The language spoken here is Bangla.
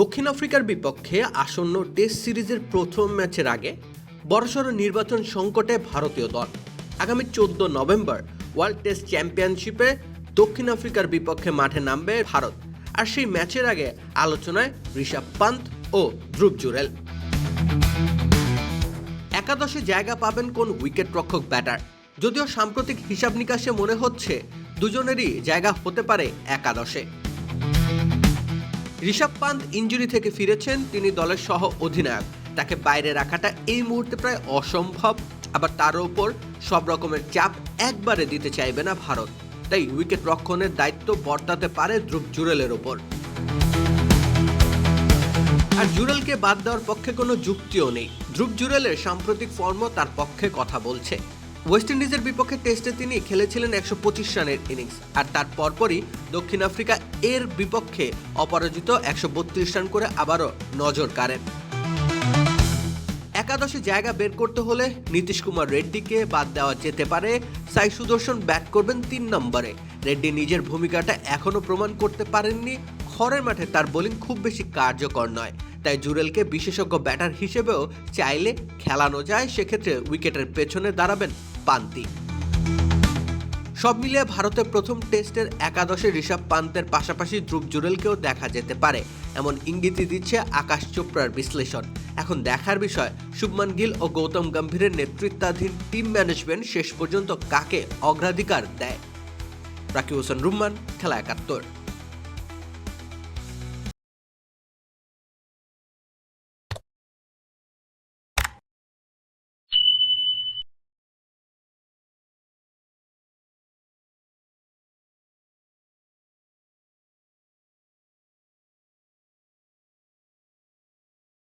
দক্ষিণ আফ্রিকার বিপক্ষে আসন্ন টেস্ট সিরিজের প্রথম ম্যাচের আগে বড়সড় নির্বাচন সংকটে ভারতীয় দল। আগামী চোদ্দ নভেম্বর ওয়ার্ল্ড টেস্ট চ্যাম্পিয়নশিপে দক্ষিণ আফ্রিকার বিপক্ষে মাঠে নামবে ভারত। আর সেই ম্যাচের আগে আলোচনায় ঋষভ পান্ত ও ধ্রুব জুরেল। একাদশে জায়গা পাবেন কোন উইকেট রক্ষক ব্যাটার? যদিও সাম্প্রতিক হিসাব নিকাশে মনে হচ্ছে দুজনেরই জায়গা হতে পারে একাদশে। ঋষভ পান্ত ইঞ্জুরি থেকে ফিরেছেন তিনি দলের সহ অধিনায়ক। তাকে বাইরে রাখাটা এই মুহূর্তে প্রায় অসম্ভব, আবার তার ওপর সব রকমের চাপ একবারে দিতে চাইবে না ভারত। তাই উইকেট রক্ষণের দায়িত্ব বর্তাতে পারে ধ্রুব জুরেলের ওপর। আর জুরেলকে বাদ দেওয়ার পক্ষে কোনো যুক্তিও নেই। ধ্রুব জুরেলের সাম্প্রতিক ফর্ম তার পক্ষে কথা বলছে। ওয়েস্ট ইন্ডিজের বিপক্ষে টেস্টে তিনি খেলেছিলেন একশো পঁচিশ রানের ইনিংস, আর তার পরপরই দক্ষিণ আফ্রিকা এর বিপক্ষে অপরাজিত একশো বত্রিশ রান করে আবারও নজর কাড়েন। একাদশে জায়গা বের করতে হলে নীতিশ কুমার রেড্ডিকে বাদ দেওয়া যেতে পারে। সাই সুদর্শন ব্যাট করবেন তিন নম্বরে। রেড্ডি নিজের ভূমিকাটা এখনও প্রমাণ করতে পারেননি। খড়ের মাঠে তার বোলিং খুব বেশি কার্যকর নয়, তাই জুরেলকে বিশেষজ্ঞ ব্যাটার হিসেবেও চাইলে খেলানো যায়। সেক্ষেত্রে উইকেটের পেছনে দাঁড়াবেন পান্তি। সব মিলিয়ে ভারতের প্রথম টেস্টের একাদশে ঋষভ পান্তের পাশাপাশি ধ্রুব জুরেলকেও দেখা যেতে পারে, এমন ইঙ্গিতই দিচ্ছে আকাশ চোপড়ার বিশ্লেষণ। এখন দেখার বিষয়, শুভমান গিল ও গৌতম গম্ভীরের নেতৃত্বাধীন টিম ম্যানেজমেন্ট শেষ পর্যন্ত কাকে অগ্রাধিকার দেয়? রাকিব হোসেন রুম্মান, খেলা একাত্তর।